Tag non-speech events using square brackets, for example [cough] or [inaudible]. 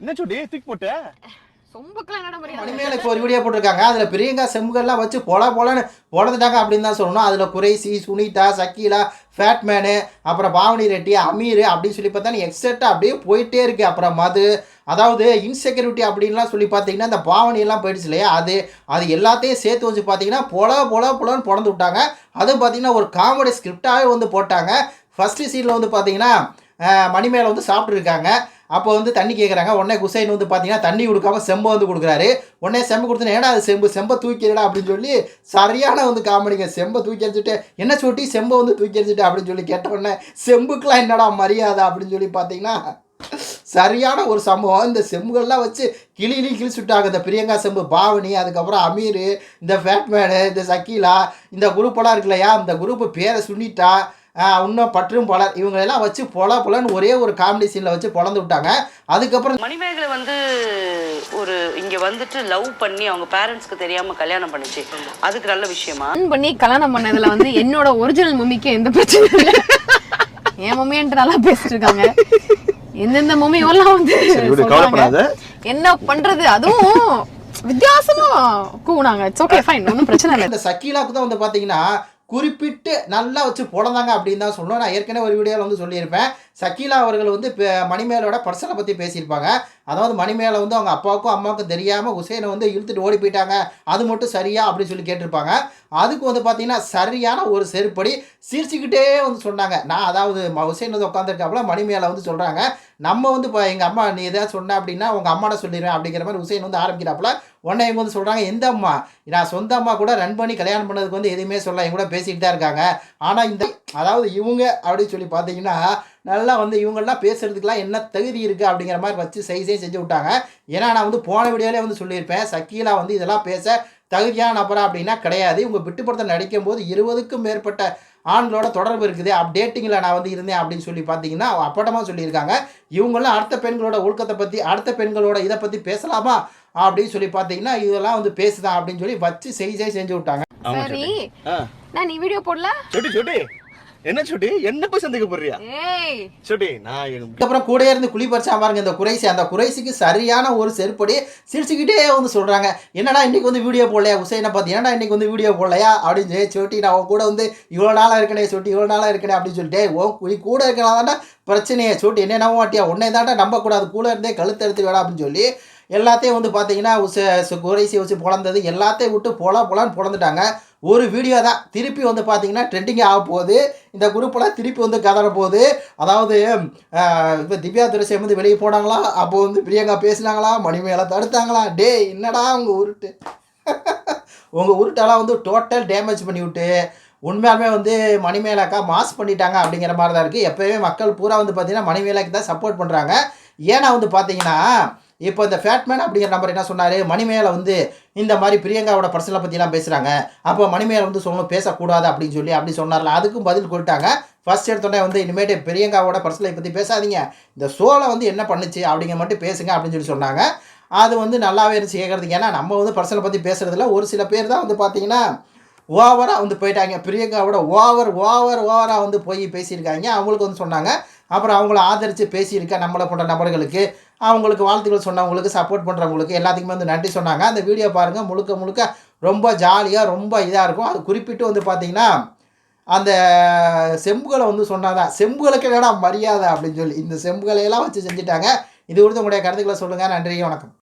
என்ன சுட்டி தூக்கி போட்ட? சொம்புக்கெல்லாம் என்னடா மரியாதை மணிமேல இப்போ ஒரு வீடியோ போட்டிருக்காங்க. அதில் பிரியங்கா செம்புகள்லாம் வச்சு பொல பொலன்னு பொழந்துட்டாங்க அப்படின்னு தான் சொல்லணும். அதில் குறைசி சுனிதா சக்கீலா ஃபேட்மேனு அப்புறம் பாவனி ரெட்டி அமீர் அப்படின்னு சொல்லி பார்த்தா எக்ஸெட்டாக அப்படியே போயிட்டே இருக்கு. அப்புறம் மது அதாவது இன்செக்யூரிட்டி அப்படின்லாம் சொல்லி பார்த்தீங்கன்னா இந்த பாவனி எல்லாம் போயிடுச்சு இல்லையா? அது அது எல்லாத்தையும் சேர்த்து வச்சு பார்த்தீங்கன்னா பொல பொல பொலன்னு பொழந்து விட்டாங்க. அதுவும் பார்த்தீங்கன்னா ஒரு காமெடி ஸ்கிரிப்டாகவே வந்து போட்டாங்க. ஃபஸ்ட்டு சீனில் வந்து பார்த்தீங்கன்னா மணிமேலை வந்து சாப்பிட்ருக்காங்க அப்போ வந்து தண்ணி கேட்குறாங்க உடனே குசைன் வந்து பார்த்தீங்கன்னா தண்ணி கொடுக்காம செம்பை வந்து கொடுக்குறாரு. உடனே செம்பு கொடுத்தோன்னே ஏடா அது செம்பு? செம்பை தூக்கிடுடா அப்படின்னு சொல்லி சரியான வந்து காமெடிங்க செம்பை தூக்கி அடிச்சுட்டு என்ன சொட்டி செம்பை வந்து தூக்கி அடிச்சுட்டு அப்படின்னு சொல்லி கேட்ட உடனே செம்புக்கெலாம் என்னடா மரியாதை? அப்படின்னு சொல்லி பார்த்தீங்கன்னா சரியான ஒரு சம்பவம். இந்த செம்புகள்லாம் வச்சு கிளி கிளி கிழிச்சு விட்டாங்க இந்த பிரியங்கா செம்பு பாவனி அதுக்கப்புறம் அமீர் இந்த ஃபேட்மேனு இந்த சக்கீலா இந்த குரூப்பெல்லாம் இருக்கு இல்லையா இந்த குரூப்பு பேரை சுனிட்டா இன்னும் பற்றும் பலர். இவங்களெல்லாம் வச்சு பொல பொலன்னு ஒரே ஒரு காமெடி சீனில் வச்சு பொழந்து விட்டாங்க. அதுக்கப்புறம் மணிமேகலை வந்து ஒரு இங்க வந்துட்டு லவ் பண்ணி அவங்க பேரண்ட்ஸ்க்கு தெரியாம கல்யாணம் பண்ணுச்சு. அதுக்கு நல்ல விஷயமா? பண்ணி கல்யாணம் பண்ணதுல வந்து என்னோட ஒரிஜினல் மம்மிக்கு எந்த பிரச்சனையும் இல்லை. என் மம்மின்ட்டு நல்லா பேசிட்டு இருக்காங்க. எந்தெந்த மம்மியெல்லாம் வந்து. என்ன பண்றது? அதுவும் வித்தியாசமா கூவுனாங்க. இட்ஸ் ஓகே ஃபைன் ஒன்றும் பிரச்சனை இல்லை. இந்த சக்கீலாக்கு தான் வந்து பார்த்தீங்கன்னா குறிப்பிட்டு நல்லா வச்சு பிறந்தாங்க அப்படின்னு தான் சொல்லணும். நான் ஏற்கனவே ஒரு வீடியோவில் வந்து சொல்லியிருப்பேன். சக்கீலா அவர்கள் வந்து மணிமேலோட பர்சனை பற்றி பேசியிருப்பாங்க. அதாவது மணிமேலை வந்து அவங்க அப்பாவுக்கும் அம்மாவுக்கும் தெரியாமல் உசேனை வந்து இழுத்துட்டு ஓடி போயிட்டாங்க. அது மட்டும் சரியா அப்படின்னு சொல்லி கேட்டிருப்பாங்க. அதுக்கு வந்து பார்த்தீங்கன்னா சரியான ஒரு செருப்படி சிரிச்சுக்கிட்டே வந்து சொன்னாங்க. நான் அதாவது உசேன் வந்து உட்காந்துருக்காப்புல மணிமேலை வந்து சொல்கிறாங்க நம்ம வந்து இப்போ எங்கள் அம்மா நீ எதாவது சொன்ன அப்படின்னா உங்கள் அம்மாட்ட சொல்லிடுவேன் அப்படிங்கிற மாதிரி உசேன் வந்து ஆரம்பிக்கிறாப்புல. உடனே இவங்க வந்து சொல்கிறாங்க எந்த அம்மா? நான் சொந்த அம்மா கூட ரன் பண்ணி கல்யாணம் பண்ணதுக்கு வந்து எதுவுமே சொல்ல என் கூட பேசிக்கிட்டு தான் இருக்காங்க. ஆனால் இந்த அதாவது இவங்க அப்படின்னு சொல்லி பார்த்தீங்கன்னா நல்லா வந்து இவங்கெல்லாம் பேசுறதுக்குலாம் என்ன தகுதி இருக்குது அப்படிங்கிற மாதிரி வச்சு செய்சே செஞ்சு விட்டாங்க. ஏன்னா நான் வந்து போன வீடியோலே வந்து சொல்லியிருப்பேன். சக்கீலா வந்து இதெல்லாம் பேச தகுதியான நபரா அப்படின்னா கிடையாது. இவங்க விட்டுப்படுத்த நடிக்கும் போது இருபதுக்கும் மேற்பட்ட ஆண்களோட தொடர்பு இருக்குது. அப்டேட்டிங்கில் நான் வந்து இருந்தேன் அப்படின்னு சொல்லி பார்த்தீங்கன்னா அப்பட்டமாக சொல்லியிருக்காங்க. இவங்களாம் அடுத்த பெண்களோட ஒழுக்கத்தை பற்றி அடுத்த பெண்களோட இதை பற்றி பேசலாமா? அப்படின்னு சொல்லி பார்த்தீங்கன்னா இதெல்லாம் வந்து பேசுதான் அப்படின்னு சொல்லி வச்சு செய்சே செஞ்சு விட்டாங்க. சரி. நான் நீ வீடியோ போடல? சுட்டி சுட்டி. என்ன சுட்டி? என்ன போய் சந்தேக போடுறியா ஏய். சுட்டி நான் அதுக்கப்புறம் கூட இருந்து குழி பறிச்சா பாருங்க இந்த குறைசி. அந்த குறைசிக்கு சரியான ஒரு செருப்படி சிரிச்சுக்கிட்டே வந்து சொல்கிறாங்க என்னடா இன்னைக்கு வந்து வீடியோ போடலையா? உசைனை பார்த்து என்னடா இன்னைக்கு வந்து வீடியோ போடலையா? அப்படின்னு சொல்லி சொட்டி நான் உன் கூட வந்து இவ்வளோ நாளாக இருக்கனே சொட்டி இவ்வளோ நாளாக இருக்கனே அப்படின்னு சொல்லிட்டு உன் குழி கூட இருக்கனாதான்டா பிரச்சனையே. சொட்டி என்ன நம்ப மாட்டியா? உன்னை தாண்டா நம்பக்கூடாது. கூட இருந்தே கழுத்து எடுத்து வேடா அப்படின்னு சொல்லி எல்லாத்தையும் வந்து பார்த்தீங்கன்னா உச குறைசி வச்சு பிறந்தது எல்லாத்தையும் விட்டு பொல பொலன்னு பிறந்துட்டாங்க ஒரு வீடியோ தான். திருப்பி வந்து பார்த்தீங்கன்னா ட்ரெண்டிங் ஆக போகுது. இந்த குரூப்பெல்லாம் திருப்பி வந்து கதற போகுது. அதாவது இப்போ திவ்யா துரசியம் வந்து வெளியே போனாங்களா? அப்போ வந்து பிரியங்கா பேசினாங்களா? மணிமேலை தடுத்தாங்களா? டேய் என்னடா உங்கள் உருட்டு? [laughs] உங்கள் உருட்டெல்லாம் வந்து டோட்டல் டேமேஜ் பண்ணி விட்டு உண்மையாலுமே வந்து மணிமேலாக்கா மாஸ் பண்ணிட்டாங்க அப்படிங்கிற மாதிரி தான் இருக்குது எப்போயுமே மக்கள் பூரா வந்து பார்த்தீங்கன்னா மணிமேலாக்கு தான் சப்போர்ட் பண்ணுறாங்க ஏன்னா வந்து பார்த்தீங்கன்னா இப்போ இந்த ஃபேட்மேன் அப்படிங்கிற நம்பர் என்ன சொன்னார்? மணிமேலை வந்து இந்த மாதிரி பிரியங்காவோட பர்சனலை பற்றிலாம் பேசுகிறாங்க அப்போ மணிமேலை வந்து சொல்லணும் பேசக்கூடாது அப்படின்னு சொல்லி அப்படி சொன்னார்ல. அதுக்கும் பதில் கொடுத்தாங்க. ஃபர்ஸ்ட் எடுத்தோடனே வந்து இனிமேட்டு பிரியங்காவோட பர்சனலை பற்றி பேசாதீங்க. இந்த ஷோவில் வந்து என்ன பண்ணுச்சு அப்படிங்க மட்டும் பேசுங்க அப்படின்னு சொல்லி சொன்னாங்க. அது வந்து நல்லாவே இருந்துச்சு கேட்குறதுக்கு ஏன்னா நம்ம வந்து பர்சனலை பற்றி பேசுகிறதுல ஒரு சில பேர் தான் வந்து பார்த்தீங்கன்னா ஓவராக வந்து போயிட்டாங்க. பிரியங்காவோட ஓவர் ஓவர் ஓவராக வந்து போய் பேசியிருக்காங்க. அவங்களுக்கு வந்து சொன்னாங்க. அப்புறம் அவங்கள ஆதரித்து பேசியிருக்க நம்மளை போன்ற நபர்களுக்கு அவங்களுக்கு வாழ்த்துக்கள் சொன்னவங்களுக்கு சப்போர்ட் பண்ணுறவங்களுக்கு எல்லாத்துக்குமே வந்து நன்றி சொன்னாங்க. அந்த வீடியோ பாருங்கள் முழுக்க முழுக்க ரொம்ப ஜாலியாக ரொம்ப இதாக இருக்கும். அது குறிப்பிட்டு வந்து பார்த்தீங்கன்னா அந்த செம்புகளை வந்து சொன்னாதான் செம்புகளுக்கு என்னடா மரியாதை அப்படின்னு சொல்லி இந்த செம்புகளை எல்லாம் வச்சு செஞ்சுட்டாங்க. இது குறித்து உங்களுடைய கருத்துக்களை சொல்லுங்கள் நன்றி வணக்கம்.